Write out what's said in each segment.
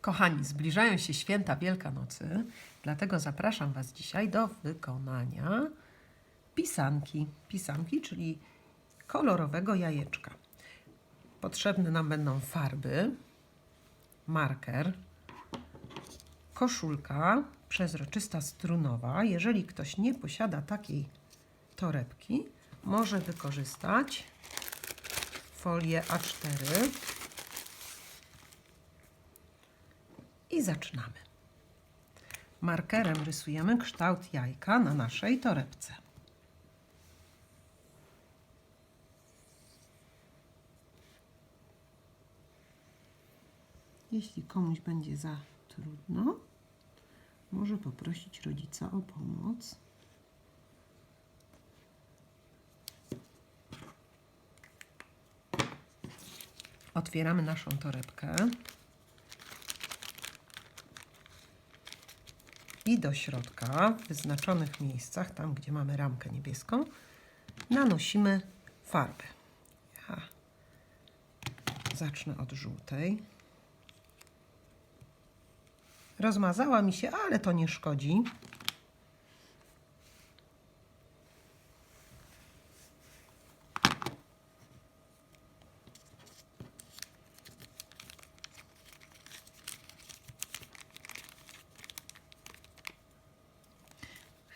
Kochani, zbliżają się święta Wielkanocy, dlatego zapraszam Was dzisiaj do wykonania pisanki. Pisanki, czyli kolorowego jajeczka. Potrzebne nam będą farby, marker, koszulka przezroczysta strunowa. Jeżeli ktoś nie posiada takiej torebki, może wykorzystać folię A4 i zaczynamy. Markerem rysujemy kształt jajka na naszej torebce. Jeśli komuś będzie za trudno, może poprosić rodzica o pomoc. Otwieramy naszą torebkę. I do środka, w wyznaczonych miejscach, tam gdzie mamy ramkę niebieską, nanosimy farbę. Ja zacznę od żółtej. Rozmazała mi się, ale to nie szkodzi.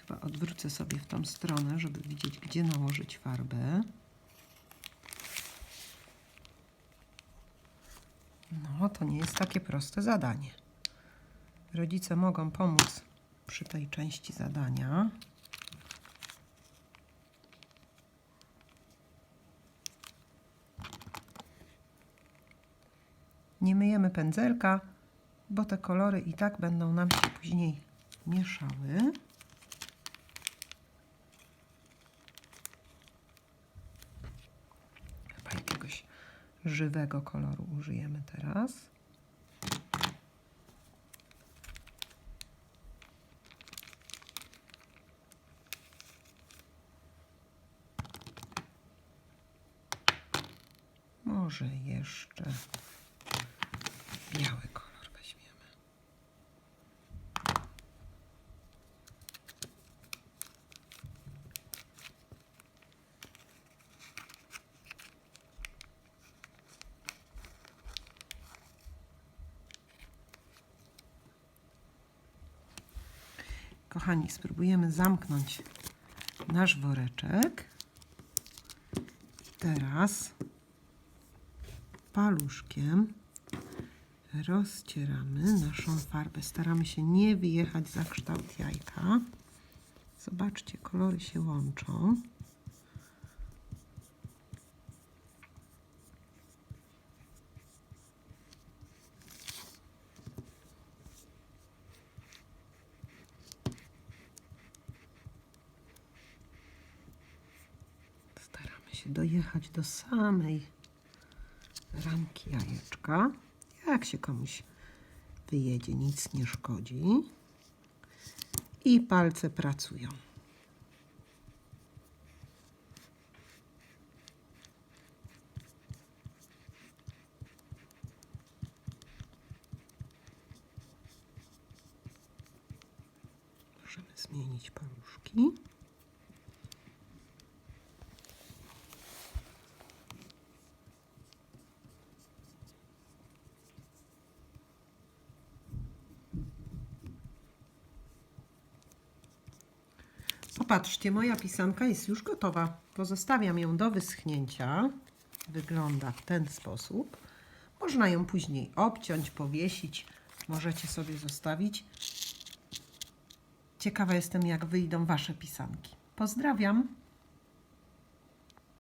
Chyba odwrócę sobie w tą stronę, żeby widzieć, gdzie nałożyć farbę. No, to nie jest takie proste zadanie. Rodzice mogą pomóc przy tej części zadania. Nie myjemy pędzelka, bo te kolory i tak będą nam się później mieszały. Chyba jakiegoś żywego koloru użyjemy teraz. Może jeszcze Kochani, spróbujemy zamknąć nasz woreczek. Teraz paluszkiem rozcieramy naszą farbę. Staramy się nie wyjechać za kształt jajka. Zobaczcie, kolory się łączą. Staramy się dojechać do samej ramki jajeczka. Jak się komuś wyjedzie, nic nie szkodzi. I palce pracują. Możemy zmienić paluszki. Popatrzcie, moja pisanka jest już gotowa. Pozostawiam ją do wyschnięcia. Wygląda w ten sposób. Można ją później obciąć, powiesić. Możecie sobie zostawić. Ciekawa jestem, jak wyjdą Wasze pisanki. Pozdrawiam.